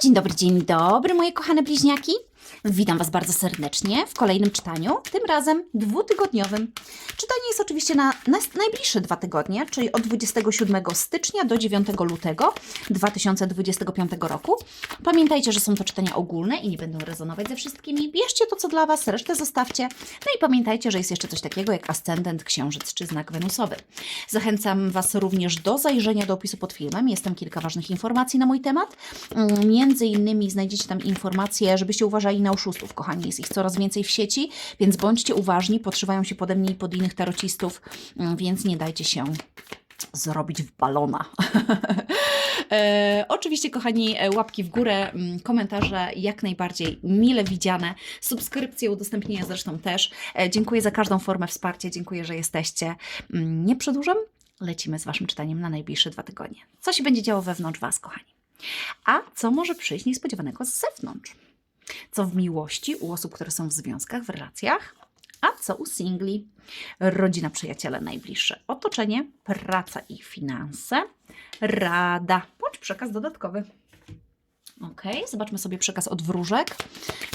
Dzień dobry, dzień dobry, moje kochane bliźniaki. Witam Was bardzo serdecznie w kolejnym czytaniu, tym razem dwutygodniowym. Czytanie jest oczywiście na najbliższe dwa tygodnie, czyli od 27 stycznia do 9 lutego 2025 roku. Pamiętajcie, że są to czytania ogólne i nie będą rezonować ze wszystkimi. Bierzcie to, co dla Was, resztę zostawcie. No i pamiętajcie, że jest jeszcze coś takiego jak ascendent, księżyc czy znak wenusowy. Zachęcam Was również do zajrzenia do opisu pod filmem. Jest tam kilka ważnych informacji na mój temat. Mm, Między innymi znajdziecie tam informacje, żebyście uważali na oszustów, kochani. Jest ich coraz więcej w sieci, więc bądźcie uważni. Podszywają się pode mnie i pod innych tarocistów, mm, więc nie dajcie się zrobić w balona. E, oczywiście, kochani, e, łapki w górę, mm, komentarze jak najbardziej mile widziane, subskrypcje, udostępnienia zresztą też. E, dziękuję za każdą formę wsparcia, dziękuję, że jesteście. Mm, Nie przedłużam, lecimy z Waszym czytaniem na najbliższe dwa tygodnie. Co się będzie działo wewnątrz Was, kochani? A co może przyjść niespodziewanego z zewnątrz? Co w miłości u osób, które są w związkach, w relacjach? A co u singli? Rodzina, przyjaciele, najbliższe otoczenie, praca i finanse, rada bądź przekaz dodatkowy. Ok, zobaczmy sobie przekaz od wróżek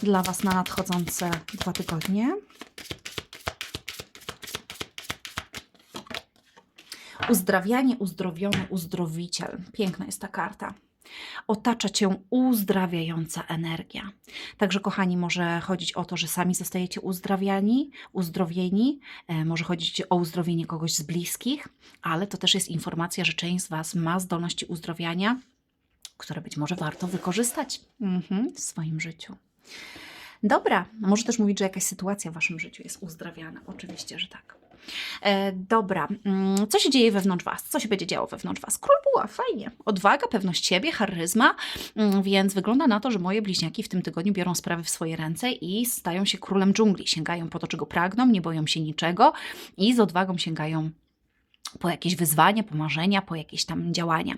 dla Was na nadchodzące dwa tygodnie. Uzdrawianie, uzdrowiony, uzdrowiciel. Piękna jest ta karta. Otacza cię uzdrawiająca energia. Także, kochani, może chodzić o to, że sami zostajecie uzdrawiani, uzdrowieni, e, może chodzić o uzdrowienie kogoś z bliskich, ale to też jest informacja, że część z Was ma zdolności uzdrowiania, które być może warto wykorzystać mhm, w swoim życiu. Dobra, może też mówić, że jakaś sytuacja w Waszym życiu jest uzdrawiana. Oczywiście, że tak. E, dobra, mm, co się dzieje wewnątrz Was? Co się będzie działo wewnątrz Was? Król była, fajnie. Odwaga, pewność siebie, charyzma, mm, więc wygląda na to, że moje bliźniaki w tym tygodniu biorą sprawy w swoje ręce i stają się królem dżungli. Sięgają po to, czego pragną, nie boją się niczego i z odwagą sięgają po jakieś wyzwania, po marzenia, po jakieś tam działania.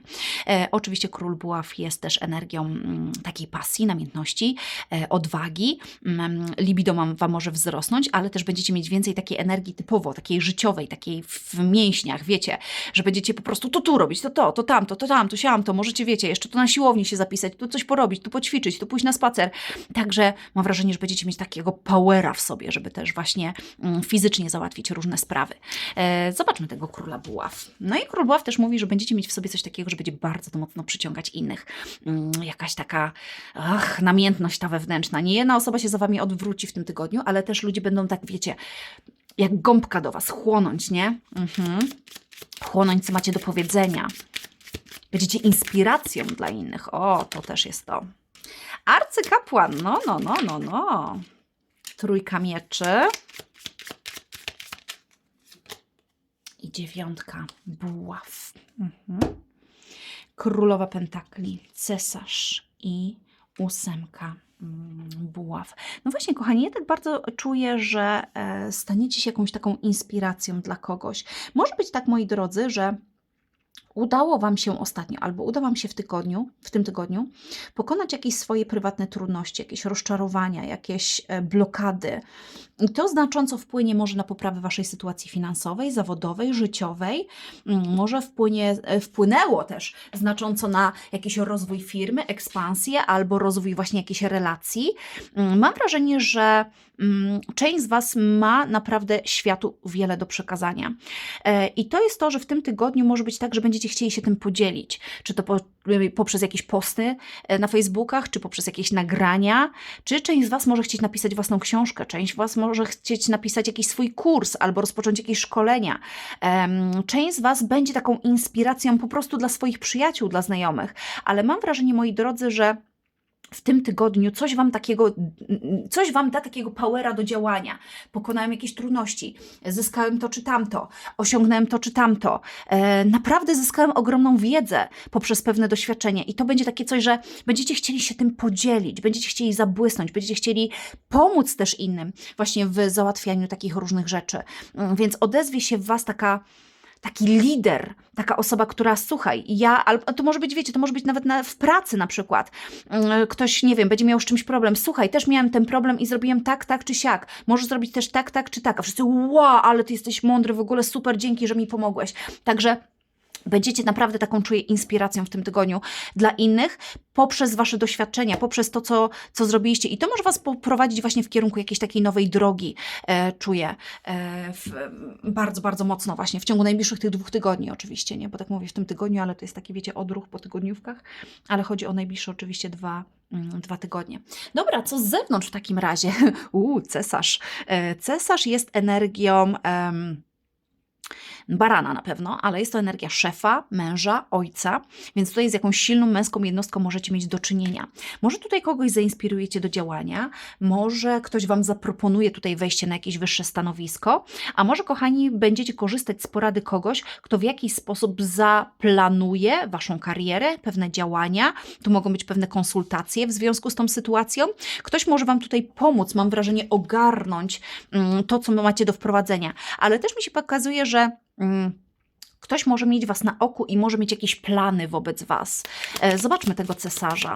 E, oczywiście król buław jest też energią mm, takiej pasji, namiętności, e, odwagi. Mm, libido wam, wam może wzrosnąć, ale też będziecie mieć więcej takiej energii typowo, takiej życiowej, takiej w mięśniach, wiecie, że będziecie po prostu to tu robić, to to, to tamto, to tamto, siamto, możecie, wiecie, jeszcze tu na siłowni się zapisać, tu coś porobić, tu poćwiczyć, tu pójść na spacer. Także mam wrażenie, że będziecie mieć takiego powera w sobie, żeby też właśnie mm, fizycznie załatwić różne sprawy. E, zobaczmy tego króla buław. No i król buław też mówi, że będziecie mieć w sobie coś takiego, że będzie bardzo to mocno przyciągać innych. Mm, jakaś taka ach, namiętność ta wewnętrzna. Nie jedna osoba się za wami odwróci w tym tygodniu, ale też ludzie będą tak, wiecie, jak gąbka do was chłonąć, nie? Mhm. Chłonąć, co macie do powiedzenia. Będziecie inspiracją dla innych. O, to też jest to. Arcykapłan, no, no, no, no, no. Trójka mieczy. I dziewiątka buław. Mhm. Królowa pentakli, cesarz i ósemka mm, buław. No właśnie, kochani, ja tak bardzo czuję, że e, staniecie się jakąś taką inspiracją dla kogoś. Może być tak, moi drodzy, że udało Wam się ostatnio, albo uda Wam się w tygodniu, w tym tygodniu, pokonać jakieś swoje prywatne trudności, jakieś rozczarowania, jakieś e, blokady. I to znacząco wpłynie może na poprawę Waszej sytuacji finansowej, zawodowej, życiowej. Mm, Może wpłynie, e, wpłynęło też znacząco na jakiś rozwój firmy, ekspansję albo rozwój właśnie jakiejś relacji. Mm, Mam wrażenie, że mm, część z Was ma naprawdę światu wiele do przekazania. E, I to jest to, że w tym tygodniu może być tak, że będziecie chcieli się tym podzielić. Czy to po, poprzez jakieś posty e, na Facebookach, czy poprzez jakieś nagrania, czy część z Was może chcieć napisać własną książkę, część z Was może chcieć napisać jakiś swój kurs albo rozpocząć jakieś szkolenia. Część z Was będzie taką inspiracją po prostu dla swoich przyjaciół, dla znajomych. Ale mam wrażenie, moi drodzy, że w tym tygodniu coś wam takiego, coś wam da takiego powera do działania. Pokonałem jakieś trudności, zyskałem to czy tamto, osiągnąłem to czy tamto. E, naprawdę zyskałem ogromną wiedzę poprzez pewne doświadczenie i to będzie takie coś, że będziecie chcieli się tym podzielić, będziecie chcieli zabłysnąć, będziecie chcieli pomóc też innym właśnie w załatwianiu takich różnych rzeczy. Mm, Więc odezwie się w was taka taki lider, taka osoba, która słuchaj, ja, albo to może być, wiecie, to może być nawet na, w pracy na przykład. Yy, Ktoś, nie wiem, będzie miał z czymś problem. Słuchaj, też miałem ten problem i zrobiłem tak, tak czy siak. Możesz zrobić też tak, tak czy tak. A wszyscy, wow, ale ty jesteś mądry, w ogóle super, dzięki, że mi pomogłeś. Także Będziecie naprawdę taką, czuję, inspiracją w tym tygodniu dla innych poprzez Wasze doświadczenia, poprzez to, co, co zrobiliście. I to może Was poprowadzić właśnie w kierunku jakiejś takiej nowej drogi, e, czuję. E, w, bardzo, bardzo mocno właśnie w ciągu najbliższych tych dwóch tygodni oczywiście, nie? Bo tak mówię w tym tygodniu, ale to jest taki, wiecie, odruch po tygodniówkach, ale chodzi o najbliższe oczywiście dwa, mm, dwa tygodnie. Dobra, co z zewnątrz w takim razie? Uuu, cesarz. E, cesarz jest energią... em, barana na pewno, ale jest to energia szefa, męża, ojca, więc tutaj z jakąś silną męską jednostką możecie mieć do czynienia. Może tutaj kogoś zainspirujecie do działania, może ktoś Wam zaproponuje tutaj wejście na jakieś wyższe stanowisko, a może, kochani, będziecie korzystać z porady kogoś, kto w jakiś sposób zaplanuje Waszą karierę, pewne działania, tu mogą być pewne konsultacje w związku z tą sytuacją. Ktoś może Wam tutaj pomóc, mam wrażenie, ogarnąć mm, to, co macie do wprowadzenia, ale też mi się pokazuje, że Mm, Ktoś może mieć Was na oku i może mieć jakieś plany wobec Was. E, Zobaczmy tego cesarza.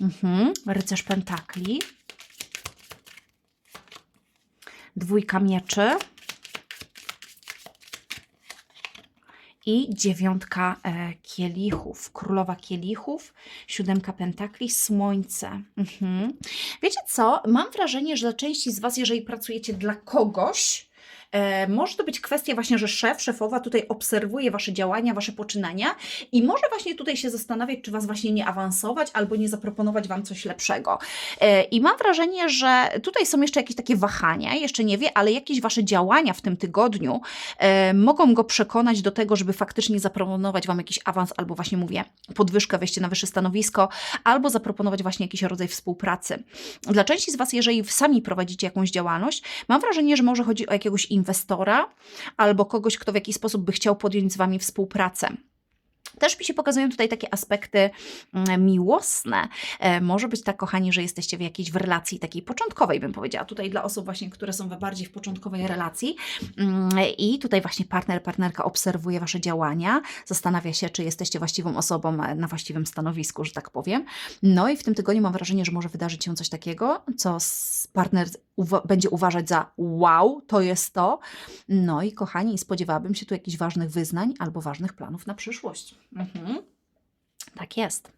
Mhm. Rycerz Pentakli. Dwójka mieczy. I dziewiątka e, kielichów, królowa kielichów, siódemka pentakli, słońce. Mhm. Wiecie co? Mam wrażenie, że dla części z Was, jeżeli pracujecie dla kogoś, może to być kwestia właśnie, że szef, szefowa tutaj obserwuje Wasze działania, Wasze poczynania i może właśnie tutaj się zastanawiać, czy Was właśnie nie awansować albo nie zaproponować Wam coś lepszego. E, I mam wrażenie, że tutaj są jeszcze jakieś takie wahania, jeszcze nie wie, ale jakieś Wasze działania w tym tygodniu e, mogą go przekonać do tego, żeby faktycznie zaproponować Wam jakiś awans albo właśnie mówię, podwyżkę, wejście na wyższe stanowisko, albo zaproponować właśnie jakiś rodzaj współpracy. Dla części z Was, jeżeli sami prowadzicie jakąś działalność, mam wrażenie, że może chodzi o jakiegoś inwestora albo kogoś, kto w jakiś sposób by chciał podjąć z Wami współpracę. Też mi się pokazują tutaj takie aspekty mm, miłosne. E, może być tak, kochani, że jesteście w jakiejś w relacji takiej początkowej, bym powiedziała. Tutaj dla osób właśnie, które są bardziej w początkowej relacji mm, i tutaj właśnie partner, partnerka obserwuje Wasze działania, zastanawia się, czy jesteście właściwą osobą e, na właściwym stanowisku, że tak powiem. No i w tym tygodniu mam wrażenie, że może wydarzyć się coś takiego, co partner uwa- będzie uważać za wow, to jest to. No i kochani, spodziewałabym się tu jakichś ważnych wyznań albo ważnych planów na przyszłość. Mhm. Tak jest.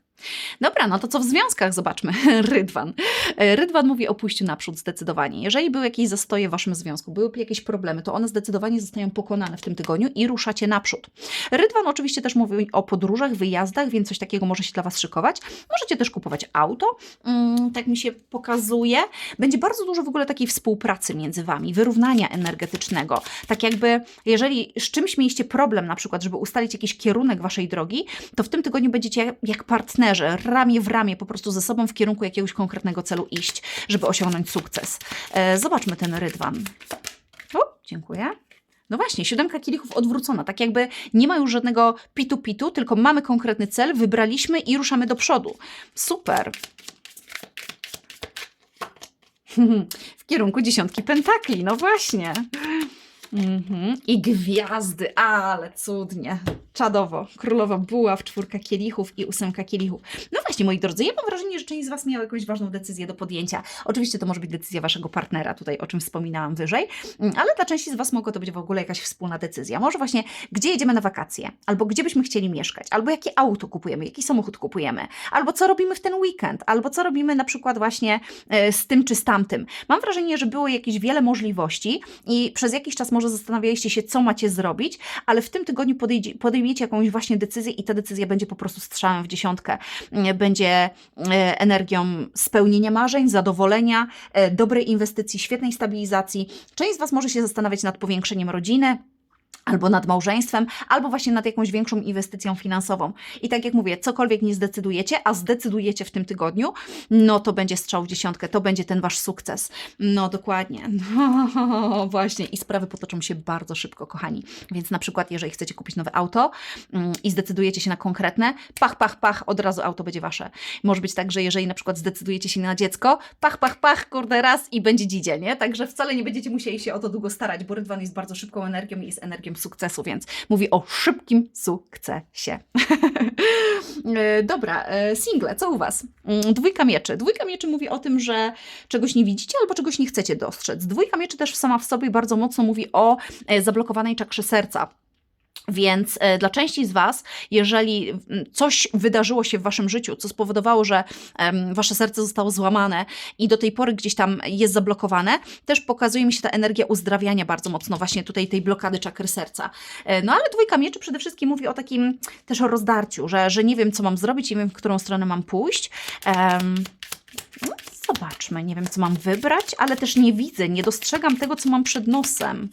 Dobra, no to co w związkach? Zobaczmy. Rydwan. E, Rydwan mówi o pójściu naprzód zdecydowanie. Jeżeli były jakieś zastoje w waszym związku, były jakieś problemy, to one zdecydowanie zostają pokonane w tym tygodniu i ruszacie naprzód. Rydwan oczywiście też mówi o podróżach, wyjazdach, więc coś takiego może się dla was szykować. Możecie też kupować auto, mm, tak mi się pokazuje. Będzie bardzo dużo w ogóle takiej współpracy między wami, wyrównania energetycznego. Tak jakby, jeżeli z czymś mieliście problem, na przykład, żeby ustalić jakiś kierunek waszej drogi, to w tym tygodniu będziecie jak, jak partnerzy, ramię w ramię, po prostu ze sobą w kierunku jakiegoś konkretnego celu iść, żeby osiągnąć sukces. E, zobaczmy ten rydwan. O, dziękuję. No właśnie, siódemka kielichów odwrócona, tak jakby nie ma już żadnego pitu-pitu, tylko mamy konkretny cel, wybraliśmy i ruszamy do przodu. Super. W kierunku dziesiątki pentakli, no właśnie. Mhm. I gwiazdy, ale cudnie. Czadowo. Królowa buław, czwórka kielichów i ósemka kielichów. No właśnie, moi drodzy, ja mam wrażenie, że część z Was miała jakąś ważną decyzję do podjęcia. Oczywiście to może być decyzja Waszego partnera, tutaj o czym wspominałam wyżej, Mm, ale dla części z Was mogło to być w ogóle jakaś wspólna decyzja. Może właśnie, gdzie jedziemy na wakacje, albo gdzie byśmy chcieli mieszkać, albo jakie auto kupujemy, jaki samochód kupujemy, albo co robimy w ten weekend, albo co robimy na przykład właśnie e, z tym czy z tamtym. Mam wrażenie, że było jakieś wiele możliwości i przez jakiś czas może zastanawialiście się, co macie zrobić, ale w tym tygodniu podejmiecie jakąś właśnie decyzję i ta decyzja będzie po prostu strzałem w dziesiątkę. Będzie e, energią spełnienia marzeń, zadowolenia, e, dobrej inwestycji, świetnej stabilizacji. Część z Was może się zastanawiać nad powiększeniem rodziny, albo nad małżeństwem, albo właśnie nad jakąś większą inwestycją finansową. I tak jak mówię, cokolwiek nie zdecydujecie, a zdecydujecie w tym tygodniu, no to będzie strzał w dziesiątkę, to będzie ten wasz sukces. No dokładnie. No właśnie. I sprawy potoczą się bardzo szybko, kochani. Więc na przykład, jeżeli chcecie kupić nowe auto mm, i zdecydujecie się na konkretne, pach, pach, pach, od razu auto będzie wasze. Może być tak, że jeżeli na przykład zdecydujecie się na dziecko, pach, pach, pach, kurde, raz i będzie dzidzie, nie? Także wcale nie będziecie musieli się o to długo starać, bo Rydwan jest bardzo szybką energią i jest energią energią sukcesu, więc mówi o szybkim sukcesie. E, Dobra, e, single, co u Was? Mm, Dwójka mieczy. Dwójka mieczy mówi o tym, że czegoś nie widzicie albo czegoś nie chcecie dostrzec. Dwójka mieczy też sama w sobie bardzo mocno mówi o e, zablokowanej czakrze serca. Więc e, dla części z Was, jeżeli mm, coś wydarzyło się w Waszym życiu, co spowodowało, że Wasze serce zostało złamane i do tej pory gdzieś tam jest zablokowane, też pokazuje mi się ta energia uzdrawiania bardzo mocno, właśnie tutaj tej blokady czakry serca. E, No ale dwójka mieczy przede wszystkim mówi o takim też o rozdarciu, że, że nie wiem, co mam zrobić, nie wiem, w którą stronę mam pójść. Em, no, zobaczmy, nie wiem, co mam wybrać, ale też nie widzę, nie dostrzegam tego, co mam przed nosem.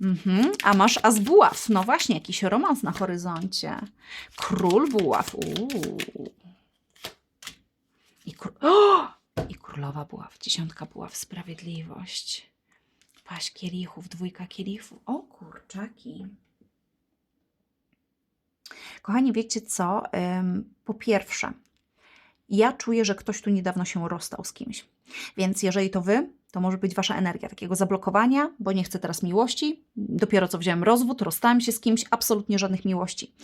Mhm. A masz as buław. No właśnie, jakiś romans na horyzoncie. Król buław. Uuu. I, kró... o! I królowa buław. Dziesiątka buław. Sprawiedliwość. Paść kielichów. Dwójka kielichów. O kurczaki. Kochani, wiecie co? Po pierwsze, ja czuję, że ktoś tu niedawno się rozstał z kimś. Więc jeżeli to wy, to może być wasza energia takiego zablokowania, bo nie chcę teraz miłości. Dopiero co wziąłem rozwód, rozstałem się z kimś, absolutnie żadnych miłości.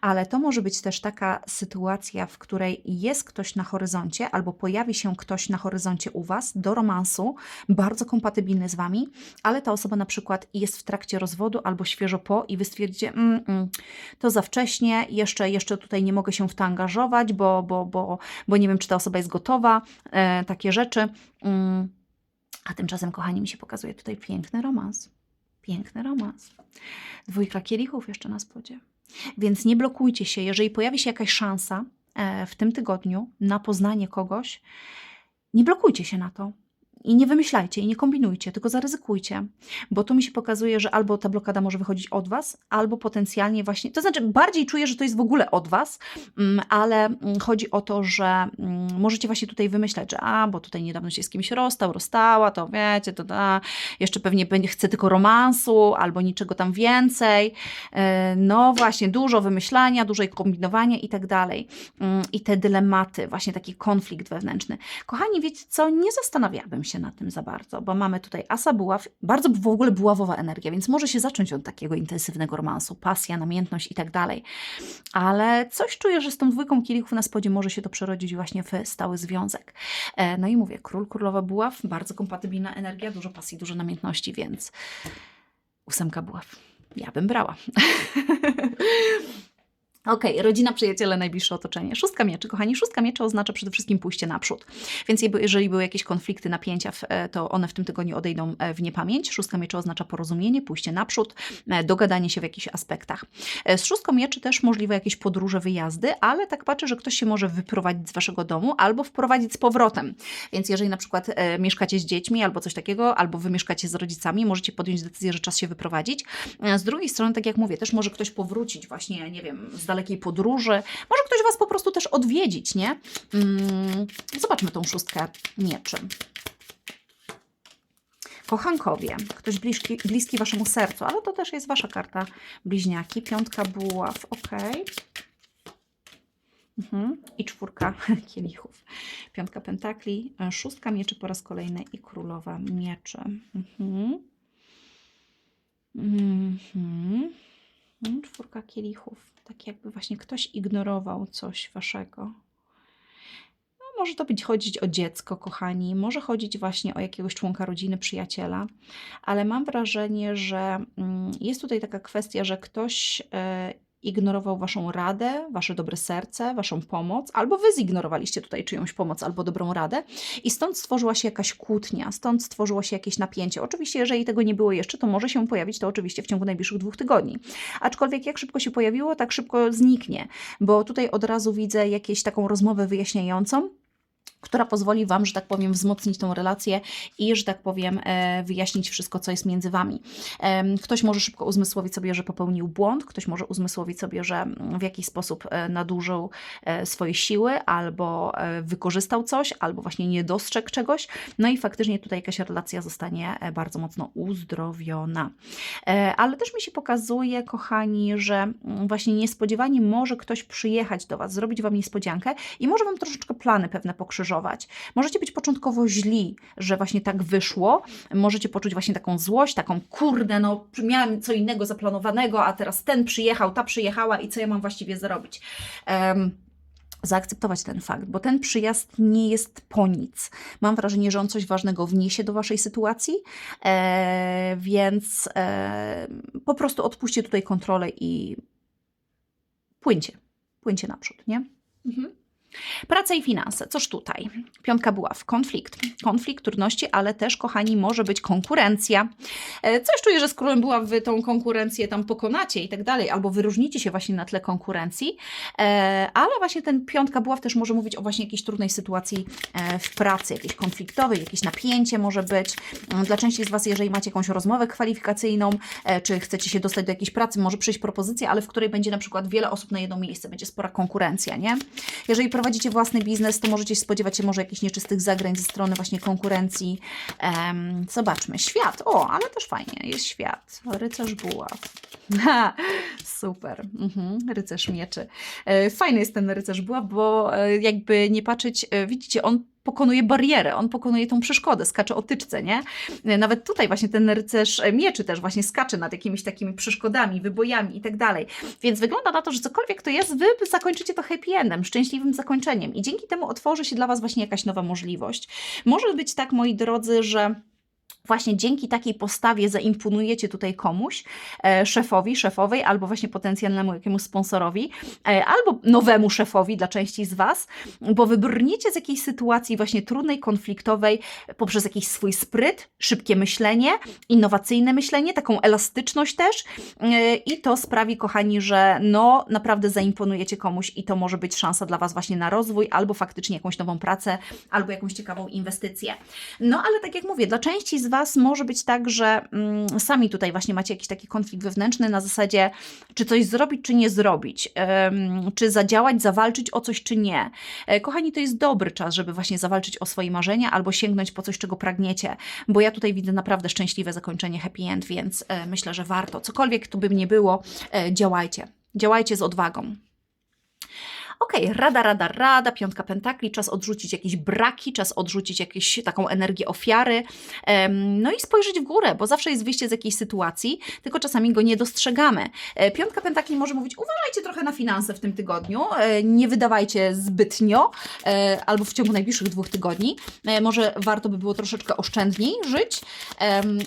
Ale to może być też taka sytuacja, w której jest ktoś na horyzoncie, albo pojawi się ktoś na horyzoncie u was do romansu, bardzo kompatybilny z wami, ale ta osoba na przykład jest w trakcie rozwodu albo świeżo po i wy stwierdzicie, mm, mm, to za wcześnie, jeszcze, jeszcze tutaj nie mogę się w to angażować, bo, bo, bo, bo nie wiem, czy ta osoba jest gotowa, e, takie rzeczy. Mm. A tymczasem, kochani, mi się pokazuje tutaj piękny romans. Piękny romans. Dwójka kielichów jeszcze na spodzie. Więc nie blokujcie się, jeżeli pojawi się jakaś szansa e, w tym tygodniu na poznanie kogoś, nie blokujcie się na to. I nie wymyślajcie, i nie kombinujcie, tylko zaryzykujcie, bo tu mi się pokazuje, że albo ta blokada może wychodzić od Was, albo potencjalnie właśnie, to znaczy bardziej czuję, że to jest w ogóle od Was, mm, ale mm, chodzi o to, że mm, możecie właśnie tutaj wymyślać, że a, bo tutaj niedawno się z kimś rozstał, rozstała, to wiecie, to da, jeszcze pewnie chce tylko romansu, albo niczego tam więcej. E, No właśnie, dużo wymyślania, dużo kombinowania i tak dalej. I te dylematy, właśnie taki konflikt wewnętrzny. Kochani, wiecie co, nie zastanawiałabym się nad tym za bardzo, bo mamy tutaj asa buław, bardzo w ogóle buławowa energia, więc może się zacząć od takiego intensywnego romansu, pasja, namiętność i tak dalej. Ale coś czuję, że z tą dwójką kielichów na spodzie może się to przerodzić właśnie w stały związek. E, No i mówię, król, królowa buław, bardzo kompatybilna energia, dużo pasji, dużo namiętności, więc ósemka buław. Ja bym brała. Okej, rodzina, przyjaciele, najbliższe otoczenie. Szóstka mieczy, kochani, szóstka mieczy oznacza przede wszystkim pójście naprzód. Więc jeżeli były jakieś konflikty, napięcia, e, to one w tym tygodniu odejdą e, w niepamięć. Szóstka mieczy oznacza porozumienie, pójście naprzód, e, dogadanie się w jakichś aspektach. Z szóstką mieczy też możliwe jakieś podróże, wyjazdy, ale tak patrzę, że ktoś się może wyprowadzić z waszego domu albo wprowadzić z powrotem. Więc jeżeli na przykład mieszkacie z dziećmi albo coś takiego, albo wy mieszkacie z rodzicami, możecie podjąć decyzję, że czas się wyprowadzić. Z drugiej strony, tak jak mówię, też może ktoś powrócić właśnie, nie wiem, z dalekiej podróży. Może ktoś was po prostu też odwiedzić, nie? Mm, zobaczmy tą szóstkę mieczy. Kochankowie, ktoś bliski, bliski waszemu sercu, ale to też jest wasza karta bliźniaki. Piątka buław, ok. Mhm. I czwórka kielichów. Piątka pentakli, e, szóstka mieczy po raz kolejny i królowa mieczy. Mhm. Mhm. Mm, Czwórka kielichów. Tak jakby właśnie ktoś ignorował coś waszego. No, może to być chodzić o dziecko, kochani, może chodzić właśnie o jakiegoś członka rodziny, przyjaciela, ale mam wrażenie, że mm, jest tutaj taka kwestia, że ktoś e, ignorował waszą radę, wasze dobre serce, waszą pomoc, albo wy zignorowaliście tutaj czyjąś pomoc albo dobrą radę i stąd stworzyła się jakaś kłótnia, stąd stworzyło się jakieś napięcie. Oczywiście, jeżeli tego nie było jeszcze, to może się pojawić to oczywiście w ciągu najbliższych dwóch tygodni. Aczkolwiek jak szybko się pojawiło, tak szybko zniknie, bo tutaj od razu widzę jakieś taką rozmowę wyjaśniającą, która pozwoli Wam, że tak powiem, wzmocnić tą relację i, że tak powiem, e, wyjaśnić wszystko, co jest między Wami. Ktoś może szybko uzmysłowić sobie, że popełnił błąd, ktoś może uzmysłowić sobie, że mm, w jakiś sposób e, nadużył e, swoje siły, albo wykorzystał coś, albo właśnie nie dostrzegł czegoś. No i faktycznie tutaj jakaś relacja zostanie bardzo mocno uzdrowiona. Ale też mi się pokazuje, kochani, że mm, właśnie niespodziewanie może ktoś przyjechać do Was, zrobić Wam niespodziankę i może Wam troszeczkę plany pewne pokrzyżować Możecie być początkowo źli, że właśnie tak wyszło. Możecie poczuć właśnie taką złość, taką kurde, no miałem co innego zaplanowanego, a teraz ten przyjechał, ta przyjechała i co ja mam właściwie zrobić. Em, zaakceptować ten fakt, bo ten przyjazd nie jest po nic. Mam wrażenie, że on coś ważnego wniesie do Waszej sytuacji, e, więc e, po prostu odpuśćcie tutaj kontrolę i płyńcie, płyńcie naprzód, nie? Mhm. Praca i finanse. Coż tutaj? Piątka była w konflikt. Konflikt, trudności, ale też, kochani, może być konkurencja. E, Coś czuję, że z królem była wy tą konkurencję tam pokonacie i tak dalej, albo wyróżnicie się właśnie na tle konkurencji, E, ale właśnie ten piątka była też może mówić o właśnie jakiejś trudnej sytuacji e, w pracy, jakiejś konfliktowej, jakieś napięcie może być. Mm, Dla części z Was, jeżeli macie jakąś rozmowę kwalifikacyjną, czy chcecie się dostać do jakiejś pracy, może przyjść propozycja, ale w której będzie na przykład wiele osób na jedno miejsce, będzie spora konkurencja, nie? Jeżeli prowadzicie własny biznes, to możecie spodziewać się może jakichś nieczystych zagrań ze strony właśnie konkurencji. Em, zobaczmy, świat. O, ale też fajnie, jest świat. Rycerz buław. Ha, super. Mhm, rycerz mieczy. E, Fajny jest ten rycerz buław, bo e, jakby nie patrzeć, e, widzicie, on pokonuje barierę, on pokonuje tą przeszkodę, skacze o tyczce, nie? E, Nawet tutaj właśnie ten rycerz e, mieczy też właśnie skacze nad jakimiś takimi przeszkodami, wybojami i tak dalej. Więc wygląda na to, że cokolwiek to jest, wy zakończycie to happy endem, szczęśliwym zakończeniem i dzięki temu otworzy się dla Was właśnie jakaś nowa możliwość. Może być tak, moi drodzy, że Właśnie dzięki takiej postawie zaimponujecie tutaj komuś, e, szefowi, szefowej, albo właśnie potencjalnemu jakiemuś sponsorowi, e, albo nowemu szefowi dla części z Was, bo wybrniecie z jakiejś sytuacji właśnie trudnej, konfliktowej poprzez jakiś swój spryt, szybkie myślenie, innowacyjne myślenie, taką elastyczność też e, i to sprawi, kochani, że no naprawdę zaimponujecie komuś i to może być szansa dla Was właśnie na rozwój, albo faktycznie jakąś nową pracę, albo jakąś ciekawą inwestycję. No ale tak jak mówię, dla części z Was może być tak, że mm, sami tutaj właśnie macie jakiś taki konflikt wewnętrzny na zasadzie, czy coś zrobić, czy nie zrobić, czy zadziałać, zawalczyć o coś, czy nie. E, Kochani, to jest dobry czas, żeby właśnie zawalczyć o swoje marzenia albo sięgnąć po coś, czego pragniecie, bo ja tutaj widzę naprawdę szczęśliwe zakończenie happy end, więc e, myślę, że warto. Cokolwiek to by nie było, e, działajcie. Działajcie z odwagą. Okej, rada, rada, rada, piątka pentakli, czas odrzucić jakieś braki, czas odrzucić jakąś taką energię ofiary, no i spojrzeć w górę, bo zawsze jest wyjście z jakiejś sytuacji, tylko czasami go nie dostrzegamy. E, Piątka pentakli może mówić, uważajcie trochę na finanse w tym tygodniu, e, nie wydawajcie zbytnio, e, albo w ciągu najbliższych dwóch tygodni. Może warto by było troszeczkę oszczędniej żyć,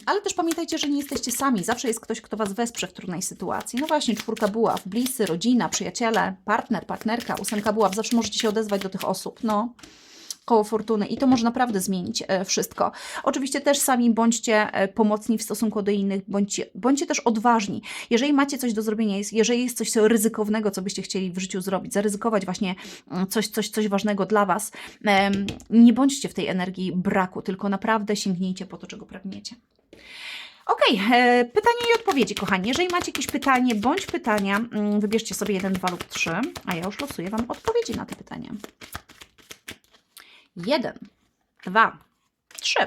ale też pamiętajcie, że nie jesteście sami, zawsze jest ktoś, kto Was wesprze w trudnej sytuacji. No właśnie, czwórka buław, bliscy, rodzina, przyjaciele, partner, partnerka, ósemka buław, zawsze możecie się odezwać do tych osób, no koło fortuny i to może naprawdę zmienić e, wszystko. Oczywiście też sami bądźcie e, pomocni w stosunku do innych, bądźcie, bądźcie też odważni. Jeżeli macie coś do zrobienia, jeżeli jest coś ryzykownego, co byście chcieli w życiu zrobić, zaryzykować właśnie mm, coś, coś, coś ważnego dla Was, nie bądźcie w tej energii braku, tylko naprawdę sięgnijcie po to, czego pragniecie. Okej, e, pytania i odpowiedzi, kochani. Jeżeli macie jakieś pytanie bądź pytania, mm, wybierzcie sobie jeden, dwa lub trzy, a ja już losuję Wam odpowiedzi na te pytania. Jeden, dwa, trzy.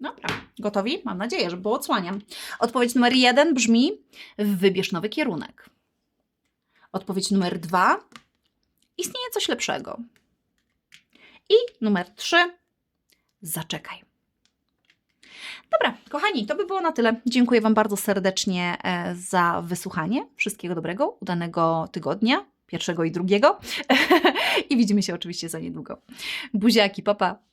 Dobra, gotowi? Mam nadzieję, że było odsłaniam. Odpowiedź numer jeden brzmi: wybierz nowy kierunek. Odpowiedź numer dwa: istnieje coś lepszego. I numer trzy: zaczekaj. Dobra, kochani, to by było na tyle. Dziękuję Wam bardzo serdecznie e, za wysłuchanie. Wszystkiego dobrego, udanego tygodnia, pierwszego i drugiego. I widzimy się oczywiście za niedługo. Buziaki, papa.